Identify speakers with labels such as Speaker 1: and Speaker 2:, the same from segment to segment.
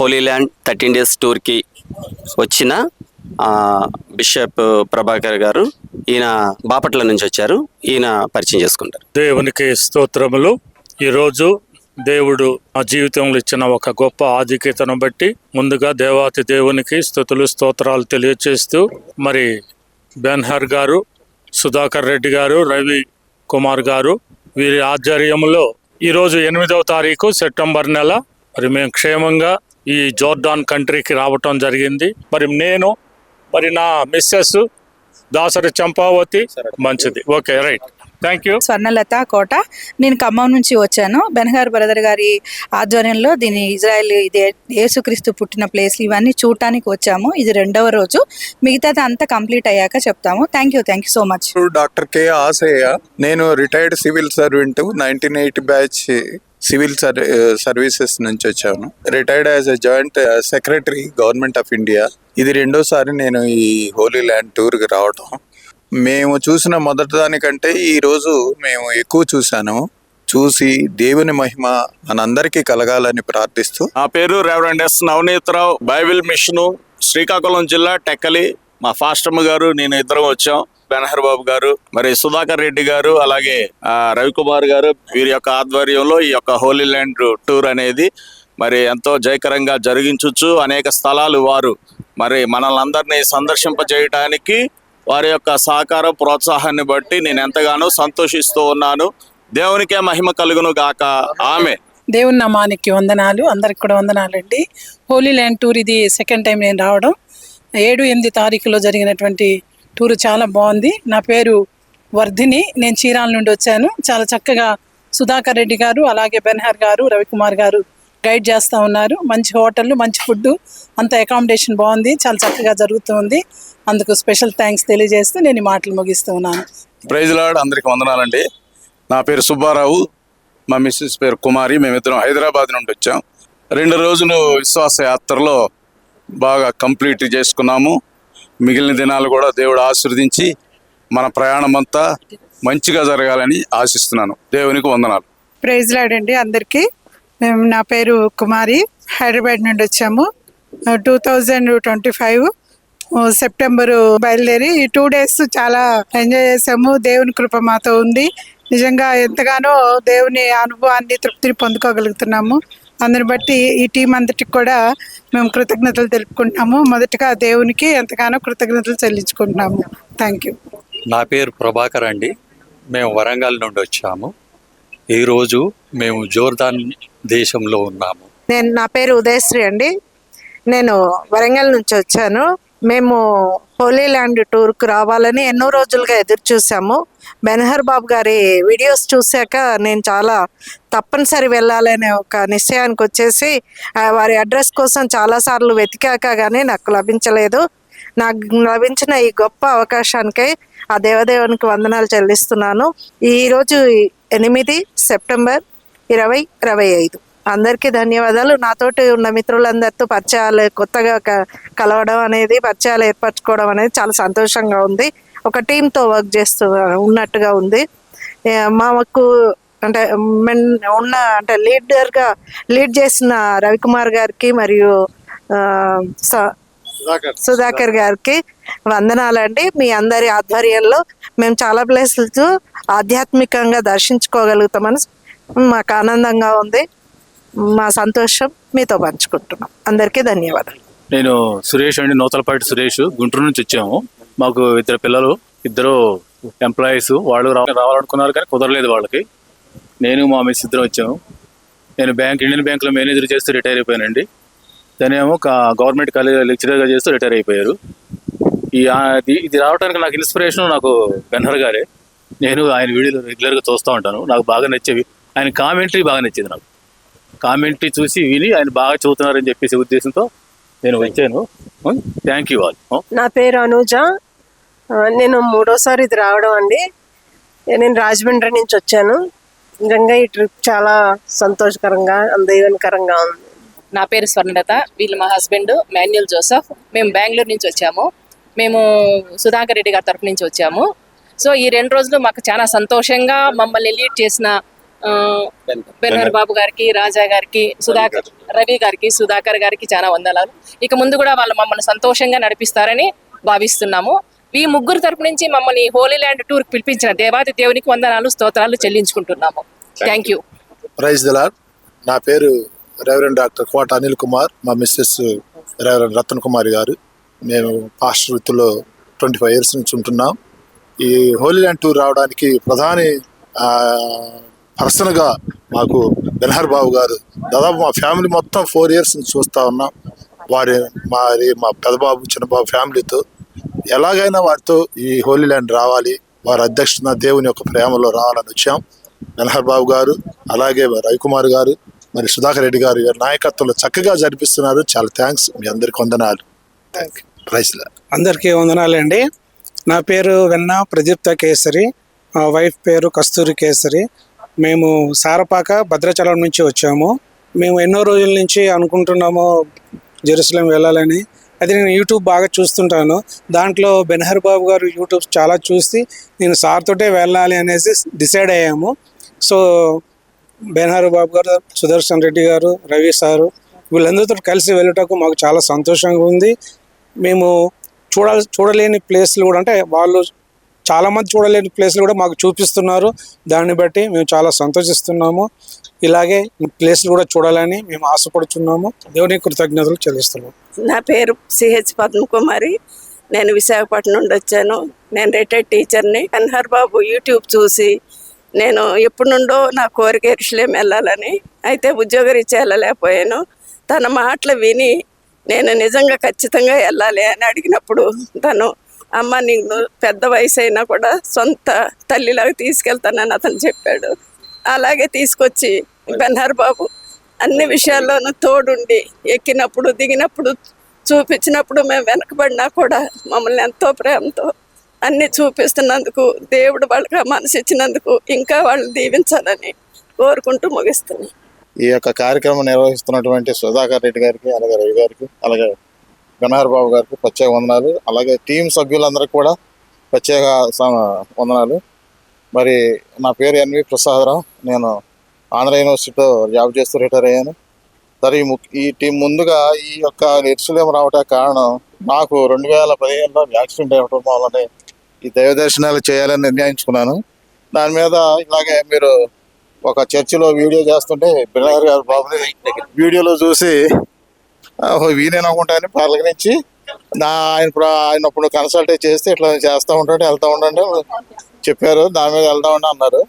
Speaker 1: Holi land thirteen days టూర్కి వచ్చిన bishop Prabhakar గారు ఈయన బాపట్ల నుంచి వచ్చారు. ఈయన పరిచయం చేసుకుంటారు.
Speaker 2: దేవునికి స్తోత్రములు. ఈరోజు దేవుడు మా జీవితంలో ఇచ్చిన ఒక గొప్ప ఆధిక్యతను బట్టి ముందుగా దేవాతి దేవునికి స్థుతులు స్తోత్రాలు తెలియచేస్తూ మరి బెన్హర్ గారు సుధాకర్ రెడ్డి గారు రవి కుమార్ గారు వీరి ఆధ్వర్యంలో ఈరోజు ఎనిమిదవ తారీఖు సెప్టెంబర్ నెల. మరి మేము క్షేమంగా ఈ జోర్డాన్ కంట్రీకి రావటం జరిగింది. మరి నేను మరి నా మిస్సెస్ దాసరి చంపావతి మంచిది. Okay right. Thank you
Speaker 3: Swarnalatha Kota. నేను ఖమ్మం నుంచి వచ్చాను. బెనగారు బ్రదర్ గారి ఆధ్వర్యంలో దీని ఇజ్రాయెల్ ఇదే యేసుక్రీస్తు పుట్టిన ప్లేస్ ఇవన్నీ చూడటానికి వచ్చాము. ఇది రెండవ రోజు. మిగతాది అంతా కంప్లీట్ అయ్యాక చెప్తాము. Thank you thank you so much
Speaker 4: doctor K Asayya నేను retired civil servant nineteen eighty batch civil services నుంచి వచ్చాను. Retired as a joint secretary government of India ఇది రెండోసారి నేను ఈ హోలీ ల్యాండ్ టూర్కి రావటం. మేము చూసిన మొదటి దానికంటే ఈ రోజు మేము ఎక్కువ చూశాను. చూసి దేవుని మహిమ మనందరికీ కలగాలని ప్రార్థిస్తూ.
Speaker 5: నా పేరు reverend S Navaneetharao bible mission Srikakulam జిల్లా టెక్కలి. మా ఫాస్టమ్మ గారు నేను ఇద్దరం వచ్చాం. బెనహర్ బాబు గారు మరి సుధాకర్ రెడ్డి గారు అలాగే రవికుమార్ గారు వీరి యొక్క ఆధ్వర్యంలో ఈ యొక్క హోలీ ల్యాండ్ టూర్ అనేది మరి ఎంతో జయకరంగా జరిగించవచ్చు అనేక స్థలాలు వారు మరి మనలందరినీ సందర్శింపజేయటానికి వారి యొక్క సహకార ప్రోత్సాహాన్ని బట్టి నేను ఎంతగానో సంతోషిస్తూ ఉన్నాను. దేవునికే మహిమ కలుగును గాక. ఆమె.
Speaker 6: దేవుని నామానికి వందనాలు. అందరికి కూడా వందనాలండి. హోలీ ల్యాండ్ టూర్ ఇది సెకండ్ టైం నేను రావడం. ఏడు ఎనిమిది తారీఖులో జరిగినటువంటి టూర్ చాలా బాగుంది. నా పేరు వర్ధిని. నేను చీరాల నుండి వచ్చాను. చాలా చక్కగా సుధాకర్ రెడ్డి గారు అలాగే బెన్హర్ గారు రవికుమార్ గారు గైడ్ చేస్తూ ఉన్నారు. మంచి హోటళ్ళు మంచి ఫుడ్ అంత అకామిడేషన్ బాగుంది. చాలా చక్కగా జరుగుతుంది అందుకు స్పెషల్ థ్యాంక్స్ తెలియజేస్తూ నేను ఈ మాటలు ముగిస్తూ ఉన్నాను.
Speaker 5: ప్రైజ్ లాడ్ అందరికి వందనాలండి. నా పేరు సుబ్బారావు. మా మిస్సెస్ పేరు కుమారి. మేమిద్దరం హైదరాబాద్ నుండి వచ్చాం. రెండు రోజులు విశ్వాస యాత్రలో బాగా కంప్లీట్ చేసుకున్నాము. మిగిలిన దినాలు కూడా దేవుడు ఆశీర్వదించి మన ప్రయాణం అంతా మంచిగా జరగాలని ఆశిస్తున్నాను. దేవునికి వందనాలు.
Speaker 7: ప్రైజ్ లాడండి అందరికీ. మేము నా పేరు కుమారి. హైదరాబాద్ నుండి వచ్చాము. Two thousand twenty five September బయలుదేరి ఈ టూ డేస్ చాలా ఎంజాయ్ చేసాము దేవుని కృప మాతో ఉంది. నిజంగా ఎంతగానో దేవుని అనుభవాన్ని తృప్తిని పొందుకోగలుగుతున్నాము. అందుని బట్టి ఈ టీం అంతటికి కూడా మేము కృతజ్ఞతలు తెలుపుకుంటున్నాము. మొదటగా దేవునికి ఎంతగానో కృతజ్ఞతలు చెల్లించుకుంటున్నాము. థ్యాంక్ యూ
Speaker 8: నా పేరు ప్రభాకర్ అండి. మేము వరంగల్ నుండి వచ్చాము. ఈరోజు మేము జోర్దాన్ దేశంలో ఉన్నాము.
Speaker 9: నేను నా పేరు ఉదయశ్రీ అండి. నేను వరంగల్ నుంచి వచ్చాను. మేము హోలీ ల్యాండ్ టూర్కి రావాలని ఎన్నో రోజులుగా ఎదురు చూసాము బెనహర్ బాబు గారి వీడియోస్ చూశాక నేను చాలా తప్పనిసరి వెళ్ళాలనే ఒక నిశ్చయానికి వచ్చేసి వారి అడ్రస్ కోసం చాలాసార్లు వెతికాక కానీ నాకు లభించలేదు. నాకు లభించిన ఈ గొప్ప అవకాశానికై ఆ దేవదేవునికి వందనాలు చెల్లిస్తున్నాను. ఈరోజు ఎనిమిది సెప్టెంబర్ ఇరవై ఇరవై ఐదు. అందరికీ ధన్యవాదాలు. నాతోటి ఉన్న మిత్రులందరితో పరిచయాలు కొత్తగా కలవడం అనేది పరిచయాలు ఏర్పరచుకోవడం అనేది చాలా సంతోషంగా ఉంది. ఒక టీంతో వర్క్ చేస్తూ ఉన్నట్టుగా ఉంది. మాకు అంటే ఉన్న అంటే లీడర్గా లీడ్ చేసిన రవికుమార్ గారికి మరియు సుధాకర్. గారికి వందనాలండి. మీ అందరి ఆధ్వర్యంలో మేము చాలా ప్లేసెస్ ఆధ్యాత్మికంగా దర్శించుకోగలుగుతామని మాకు ఆనందంగా ఉంది. మా సంతోషం మీతో పంచుకుంటున్నాం. అందరికీ ధన్యవాదాలు.
Speaker 10: నేను సురేష్ అండి నూతలపాటి సురేష్ గుంటూరు నుంచి వచ్చాము. మాకు ఇద్దరు పిల్లలు ఇద్దరు ఎంప్లాయీస్ వాళ్ళు రావాలనుకున్నారు కానీ కుదరలేదు వాళ్ళకి. నేను మా మిస్ ఇద్దరం వచ్చాము. నేను బ్యాంక్ ఇండియన్ బ్యాంక్లో మేనేజర్ చేస్తూ రిటైర్ అయిపోయానండి. తనేమో గవర్నమెంట్ కాలేజ్ లెక్చరర్గా చేస్తూ రిటైర్ అయిపోయారు. ఈ ఇది- రావడానికి నాకు ఇన్స్పిరేషన్ నాకు బెన్హర్ గారే. నేను ఆయన వీడియోలు రెగ్యులర్గా చూస్తూ ఉంటాను. నాకు బాగా నచ్చేవి. ఆయన కామెంటరీ బాగా నచ్చింది నాకు. కామెంటరీ చూసి విని ఆయన బాగా చదువుతున్నారని చెప్పేసి ఉద్దేశంతో నేను వచ్చాను. థ్యాంక్ యూ ఆల్
Speaker 11: నా పేరు అనుజ. నేను మూడోసారి ఇది రావడం అండి. నేను రాజమండ్రి నుంచి వచ్చాను. నిజంగా ఈ ట్రిప్ చాలా సంతోషకరంగా అందీవనకరంగా ఉంది.
Speaker 12: నా పేరు స్వర్ణలత. వీళ్ళు మా హస్బెండ్ మాన్యుల్ జోసఫ్. మేము బెంగళూరు నుంచి వచ్చాము. మేము సుధాకర్ రెడ్డి గారి తరపు నుంచి వచ్చాము. సో ఈ రెండు రోజులు మాకు చాలా సంతోషంగా మమ్మల్ని లీడ్ చేసిన ఆ, బెనహర్ బాబు గారికి రాజా గారికి సుధాకర్ రవి గారికి సుధాకర్ గారికి చాలా వందనాలు. ఇక ముందు కూడా వాళ్ళు మమ్మల్ని సంతోషంగా నడిపిస్తారని భావిస్తున్నాము. ఈ ముగ్గురు తరపు నుంచి మమ్మల్ని హోలీ ల్యాండ్ టూర్ పిలిపించిన దేవాది దేవునికి వందనాలు స్తోత్రాలు చెల్లించుకుంటున్నాము. Thank you
Speaker 13: praise the lord నా పేరు రెవరెండ్ డాక్టర్ కోట అనిల్ కుమార్ మా మిస్సెస్ రెవరెండ్ రతన్ కుమార్ గారు. మేము పాస్టర్ వృత్తిలో ట్వంటీ ఫైవ్ ఇయర్స్ నుంచి ఉంటున్నాం. ఈ హోలీ ల్యాండ్ టూర్ రావడానికి ప్రధాని ఆ, పర్సన్గా మాకు బెనహర్ బాబు గారు దాదాపు మా ఫ్యామిలీ మొత్తం ఫోర్ ఇయర్స్ నుంచి చూస్తూ ఉన్నాం. వారి మరి మా పెదబాబు చిన్నబాబు ఫ్యామిలీతో. ఎలాగైనా వారితో ఈ హోలీ ల్యాండ్ రావాలి. వారి అధ్యక్షత దేవుని యొక్క ప్రేమలో రావాలని వచ్చాం. బెనహర్ బాబు గారు అలాగే రవికుమార్ గారు మరి సుధాకర్ రెడ్డి గారు నాయకత్వంలో చక్కగా జరిపిస్తున్నారు. చాలా థ్యాంక్స్. మీ అందరికి వందనాలు. ప్రైజ్లా
Speaker 14: అందరికీ వందనాలండి. నా పేరు వెన్న ప్రదీప్త కేసరి. మా వైఫ్ పేరు కస్తూరి కేసరి. మేము సారపాక భద్రాచలం నుంచి వచ్చాము. మేము ఎన్నో రోజుల నుంచి అనుకుంటున్నాము జెరూసలం వెళ్ళాలని. అది నేను యూట్యూబ్ బాగా చూస్తుంటాను. దాంట్లో బెనహర్ బాబు గారు యూట్యూబ్ చాలా చూసి నేను సార్ తోటే వెళ్ళాలి అనేసి డిసైడ్ అయ్యాము. సో బెనహర్ బాబు గారు సుదర్శన్ రెడ్డి గారు రవి సారు వీళ్ళందరితో కలిసి వెళ్ళటకు మాకు చాలా సంతోషంగా ఉంది. మేము చూడాలి చూడలేని ప్లేస్లు కూడా అంటే వాళ్ళు చాలా మంది చూడలేని ప్లేస్లు కూడా మాకు చూపిస్తున్నారు. దాన్ని బట్టి మేము చాలా సంతోషిస్తున్నాము. ఇలాగే ప్లేస్లు కూడా చూడాలని మేము ఆశపడుతున్నాము దేవుని కృతజ్ఞతలు చెల్లిస్తున్నాము.
Speaker 11: నా పేరు సిహెచ్ పద్మకుమారి నేను విశాఖపట్నం నుండి వచ్చాను. నేను రిటైర్డ్ టీచర్ని. కన్హర్ బాబు యూట్యూబ్ చూసి నేను ఎప్పటి నుండో నా కోరిక ఎరుసలేం వెళ్ళాలని అయితే ఉద్యోగరీత్యా వెళ్ళలేకపోయాను. తన మాటలు విని నేను నిజంగా ఖచ్చితంగా వెళ్ళాలి అని అడిగినప్పుడు తను అమ్మ నేను పెద్ద వయసు అయినా కూడా సొంత తల్లిలాగా తీసుకెళ్తానని అతను చెప్పాడు. అలాగే తీసుకొచ్చి బెన్హర్ బాబు అన్ని విషయాల్లోనూ తోడుండి ఎక్కినప్పుడు దిగినప్పుడు చూపించినప్పుడు మేము వెనకబడినా కూడా మమ్మల్ని ఎంతో ప్రేమతో అన్ని చూపిస్తున్నందుకు దేవుడు వాళ్ళకి మనసు ఇచ్చినందుకు ఇంకా వాళ్ళు దీవించాలని కోరుకుంటూ ముగిస్తున్నాను.
Speaker 13: ఈ యొక్క కార్యక్రమం నిర్వహిస్తున్నటువంటి సుధాకర్ రెడ్డి గారికి అలాగే రవి గారికి అలాగే గణహర్ బాబు గారికి ప్రత్యేక వందనాలు. అలాగే టీం సభ్యులందరికీ కూడా ప్రత్యేక స- వందనాలు. మరి నా పేరు ఎన్వి ప్రసాదరావు. నేను ఆంధ్ర యూనివర్సిటీలో జాబ్ చేస్తూ రిటైర్ అయ్యాను. సరే ఈ ముఖ్య ఈ టీం ముందుగా ఈ యొక్క నిర్శల్యం రావడానికి కారణం నాకు రెండు వేల పదిహేనులో యాక్సిడెంట్ అవ్వటం వల్లనే ఈ దైవ దర్శనాలు చేయాలని నిర్ణయించుకున్నాను. దాని మీద ఇలాగే మీరు ఒక చర్చిలో వీడియో చేస్తుంటే బినగర్ గారు బాబుని వీడియోలో చూసి వీనే అని పలకరించి నా ఆయన ఆయన అప్పుడు కన్సల్ట్ చేస్తే ఇట్లా చేస్తూ ఉంటాడు వెళ్తూ ఉండండి చెప్పారు. దాని మీద వెళ్తా ఉండే అన్నారు.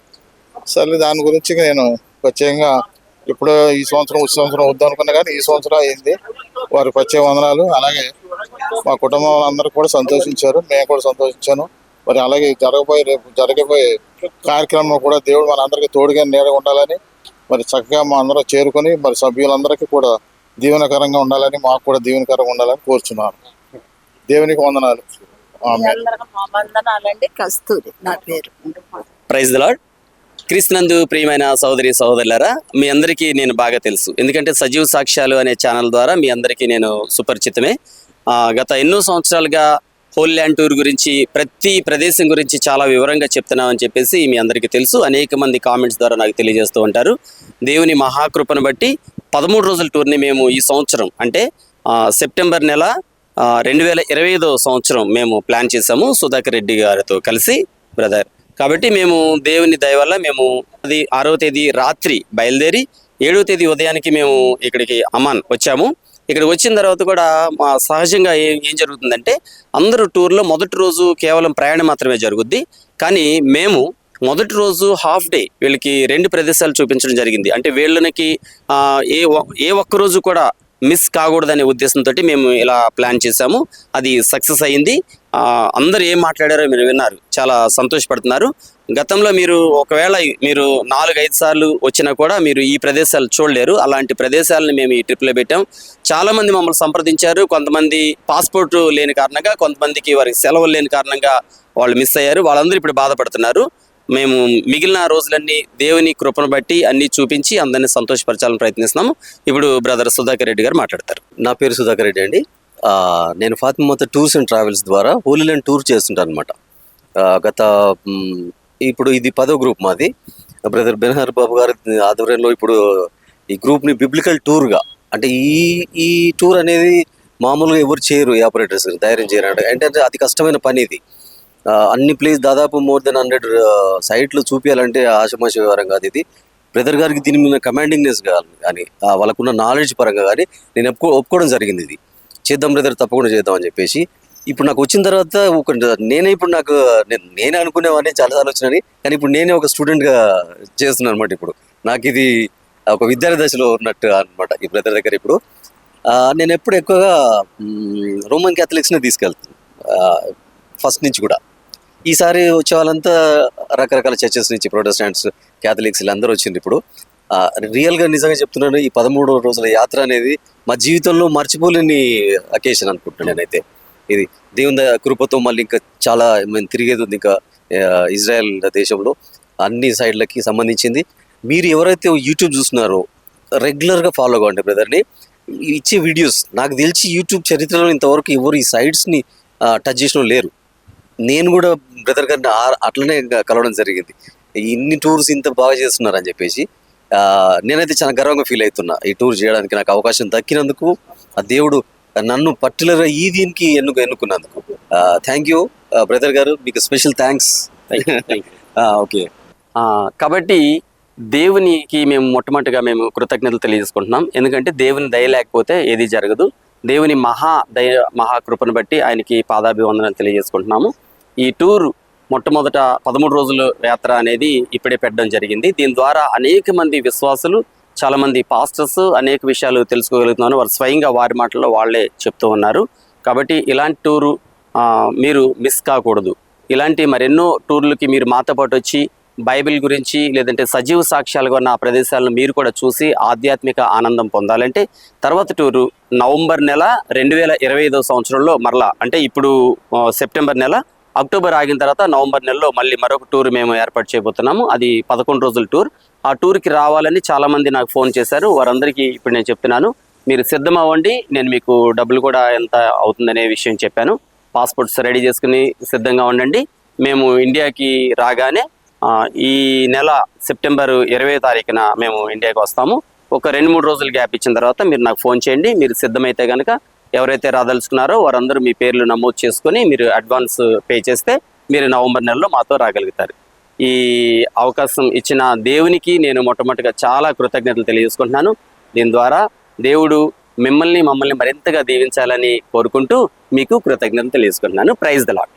Speaker 13: సరే దాని గురించి నేను ప్రత్యేకంగా ఇప్పుడు ఈ సంవత్సరం వచ్చే సంవత్సరం వద్దాం అనుకున్నా కానీ ఈ సంవత్సరం అయింది. వారి ప్రత్యేక వందనాలు. అలాగే మా కుటుంబం అందరూ కూడా సంతోషించారు. మేము కూడా సంతోషించాను. మరి అలాగే జరగబోయే రేపు జరగబోయే కార్యక్రమం కూడా దేవుడు మనందరికీ తోడుగా నీడగా ఉండాలని మరి చక్కగా మా అందరూ చేరుకొని మరి సభ్యులందరికీ కూడా దీవెనకరంగా ఉండాలని మాకు కూడా దీవెనకరంగా ఉండాలని కోరుచున్నాను. దేవునికి వందనాలు.
Speaker 9: వందనాలండి. కస్తూరి నా పేరు.
Speaker 1: ప్రైజ్ ద లాడ్ క్రీస్తునందు ప్రియమైన సహోదరి సహోదరులారా మీ అందరికీ నేను బాగా తెలుసు. ఎందుకంటే సజీవ సాక్ష్యాలు అనే ఛానల్ ద్వారా మీ అందరికీ నేను సుపరిచితమే. ఆ, గత ఎన్నో సంవత్సరాలుగా హోల్ ల్యాండ్ టూర్ గురించి ప్రతి ప్రదేశం గురించి చాలా వివరంగా చెప్తున్నామని చెప్పేసి మీ అందరికీ తెలుసు. అనేక మంది కామెంట్స్ ద్వారా నాకు తెలియజేస్తూ ఉంటారు. దేవుని మహాకృపను బట్టి పదమూడు రోజుల టూర్ని మేము ఈ సంవత్సరం అంటే సెప్టెంబర్ నెల రెండు వేల ఇరవై ఐదో సంవత్సరం మేము ప్లాన్ చేసాము సుధాకర్ రెడ్డి గారితో కలిసి బ్రదర్. కాబట్టి మేము దేవుని దయ వల్ల మేము అది ఆరో తేదీ రాత్రి బయలుదేరి ఏడవ తేదీ ఉదయానికి మేము ఇక్కడికి అమాన్ వచ్చాము. ఇక్కడికి వచ్చిన తర్వాత కూడా మా సహజంగా ఏం ఏం జరుగుతుందంటే అందరూ టూర్లో మొదటి రోజు కేవలం ప్రయాణం మాత్రమే జరుగుద్ది. కానీ మేము మొదటి రోజు హాఫ్ డే వీళ్ళకి రెండు ప్రదేశాలు చూపించడం జరిగింది. అంటే వీళ్ళకి ఏ ఒ- ఏ ఒక్క రోజు కూడా మిస్ కాకూడదనే ఉద్దేశంతో మేము ఇలా ప్లాన్ చేశాము. అది సక్సెస్ అయ్యింది అందరు ఏం మాట్లాడారో మీరు విన్నారు. చాలా సంతోషపడుతున్నారు. గతంలో మీరు ఒకవేళ మీరు నాలుగైదు సార్లు వచ్చినా కూడా మీరు ఈ ప్రదేశాలు చూడలేరు. అలాంటి ప్రదేశాలను మేము ఈ ట్రిప్లో పెట్టాం. చాలామంది మమ్మల్ని సంప్రదించారు. కొంతమంది పాస్పోర్ట్ లేని కారణంగా కొంతమందికి వారికి సెలవులు లేని కారణంగా వాళ్ళు మిస్ అయ్యారు. వాళ్ళందరూ ఇప్పుడు బాధపడుతున్నారు. మేము మిగిలిన రోజులన్నీ దేవుని కృపను బట్టి అన్ని చూపించి అందరినీ సంతోషపరచాలని ప్రయత్నిస్తున్నాము. ఇప్పుడు బ్రదర్ సుధాకర్ రెడ్డి గారు మాట్లాడతారు.
Speaker 15: నా పేరు సుధాకర్ రెడ్డి అండి. నేను ఫాతిమాత టూర్స్ అండ్ ట్రావెల్స్ ద్వారా హోలీ ల్యాండ్ టూర్ చేస్తుంటాను అనమాట గత ఇప్పుడు ఇది పదో గ్రూప్ మాది. బ్రదర్ బెనహర్ బాబు గారి ఆధ్వర్యంలో ఇప్పుడు ఈ గ్రూప్ని బిబ్లికల్ టూర్గా అంటే ఈ ఈ టూర్ అనేది మామూలుగా ఎవరు చేయరు ఈ ఆపరేటర్స్ ధైర్యం చేయరు. అంటే అది కష్టమైన పని ఇది. అన్ని ప్లేస్ దాదాపు మోర్ దెన్ హండ్రెడ్ సైట్లు చూపించాలంటే ఆశమాష వ్యవహారం కాదు ఇది. బ్రదర్ గారికి దీని మీద కమాండింగ్నెస్ కానీ వాళ్ళకున్న నాలెడ్జ్ పరంగా కానీ నేను ఒప్పుకో ఒప్పుకోవడం జరిగింది ఇది. చేద్దాం బ్రదర్ తప్పకుండా చేద్దాం అని చెప్పేసి. ఇప్పుడు నాకు వచ్చిన తర్వాత ఒక నేనే ఇప్పుడు నాకు నేను నేనే అనుకునేవాడిని చాలాసార్లు వచ్చినని కానీ ఇప్పుడు నేనే ఒక స్టూడెంట్గా చేస్తున్నాను అనమాట ఇప్పుడు. నాకు ఇది ఒక విద్యార్థి దశలో ఉన్నట్టు అనమాట ఈ బ్రదర్ దగ్గర ఇప్పుడు. నేను ఎప్పుడు ఎక్కువగా రోమన్ క్యాథలిక్స్నే తీసుకెళ్తాను. ఫస్ట్ నుంచి కూడా. ఈసారి వచ్చే వాళ్ళంతా రకరకాల చర్చెస్ నుంచి ప్రొటెస్టాంట్స్ క్యాథలిక్స్ వీళ్ళందరూ వచ్చింది ఇప్పుడు. రియల్గా నిజంగా చెప్తున్నాను ఈ పదమూడు రోజుల యాత్ర అనేది మా జీవితంలో మర్చిపోలేని అకేషన్ అనుకుంటున్నాను నేనైతే. ఇది దేవుని కృపతో మళ్ళీ ఇంకా చాలా మేము తిరిగేది ఉంది ఇంకా ఇజ్రాయెల్ దేశంలో. అన్ని సైడ్లకి సంబంధించింది. మీరు ఎవరైతే యూట్యూబ్ చూస్తున్నారో రెగ్యులర్గా ఫాలో అవ్వండి బ్రదర్ని ఇచ్చే వీడియోస్ నాకు తెలిసి యూట్యూబ్ చరిత్రలో ఇంతవరకు ఎవరు ఈ సైట్స్ని టచ్ చేసిన లేరు. నేను కూడా బ్రదర్ గారిని అట్లనే కలవడం జరిగింది. ఇన్ని టూర్స్ ఇంత బాగా చేస్తున్నారు అని చెప్పేసి నేనైతే చాలా గర్వంగా ఫీల్ అవుతున్నా. ఈ టూర్ చేయడానికి నాకు అవకాశం దక్కినందుకు ఆ దేవుడు నన్ను పర్టికులర్గా ఈ దీనికి ఎన్నుకు ఎన్నుకున్నందుకు. థ్యాంక్ యూ బ్రదర్ గారు. మీకు స్పెషల్ థ్యాంక్స్ ఓకే
Speaker 1: కాబట్టి దేవునికి మేము మొట్టమొదటిగా మేము కృతజ్ఞతలు తెలియజేసుకుంటున్నాం. ఎందుకంటే దేవుని దయ లేకపోతే ఏది జరగదు. దేవుని మహా దయ మహాకృపను బట్టి ఆయనకి పాదాభివందనం తెలియజేసుకుంటున్నాము. ఈ టూర్ మొట్టమొదట పదమూడు రోజుల యాత్ర అనేది ఇప్పుడే పెట్టడం జరిగింది. దీని ద్వారా అనేక మంది విశ్వాసులు చాలామంది పాస్టర్స్ అనేక విషయాలు తెలుసుకోగలుగుతున్నారు వారు స్వయంగా వారి మాటల్లో వాళ్ళే చెప్తూ ఉన్నారు. కాబట్టి ఇలాంటి టూరు మీరు మిస్ కాకూడదు. ఇలాంటి మరెన్నో టూర్లకి మీరు మాతో పాటు వచ్చి బైబిల్ గురించి లేదంటే సజీవ సాక్ష్యాలుగా ఉన్న ఆ ప్రదేశాలను మీరు కూడా చూసి ఆధ్యాత్మిక ఆనందం పొందాలంటే తర్వాత టూరు నవంబర్ నెల రెండు వేల ఇరవై ఐదో సంవత్సరంలో మరలా అంటే ఇప్పుడు సెప్టెంబర్ నెల అక్టోబర్ ఆగిన తర్వాత నవంబర్ నెలలో మళ్ళీ మరొక టూర్ మేము ఏర్పాటు చేయబోతున్నాము. అది పదకొండు రోజుల టూర్. ఆ టూర్కి రావాలని చాలామంది నాకు ఫోన్ చేశారు. వారందరికీ ఇప్పుడు నేను చెప్తున్నాను. మీరు సిద్ధం అవ్వండి నేను మీకు డబ్బులు కూడా ఎంత అవుతుందనే విషయం చెప్పాను. పాస్పోర్ట్స్ రెడీ చేసుకుని సిద్ధంగా ఉండండి. మేము ఇండియాకి రాగానే ఈ నెల సెప్టెంబర్ ఇరవై తారీఖున మేము ఇండియాకి వస్తాము. ఒక రెండు మూడు రోజులు గ్యాప్ ఇచ్చిన తర్వాత మీరు నాకు ఫోన్ చేయండి. మీరు సిద్ధమైతే కనుక ఎవరైతే రాదలుచుకున్నారో వారందరూ మీ పేర్లు నమోదు చేసుకొని మీరు అడ్వాన్స్ పే చేస్తే మీరు నవంబర్ నెలలో మాతో రాగలుగుతారు. ఈ అవకాశం ఇచ్చిన దేవునికి నేను మొట్టమొదటిగా చాలా కృతజ్ఞతలు తెలియజేసుకుంటున్నాను. దీని ద్వారా దేవుడు మిమ్మల్ని మమ్మల్ని మరింతగా దీవించాలని కోరుకుంటూ మీకు కృతజ్ఞతలు తెలియజేసుకుంటున్నాను. Praise the lot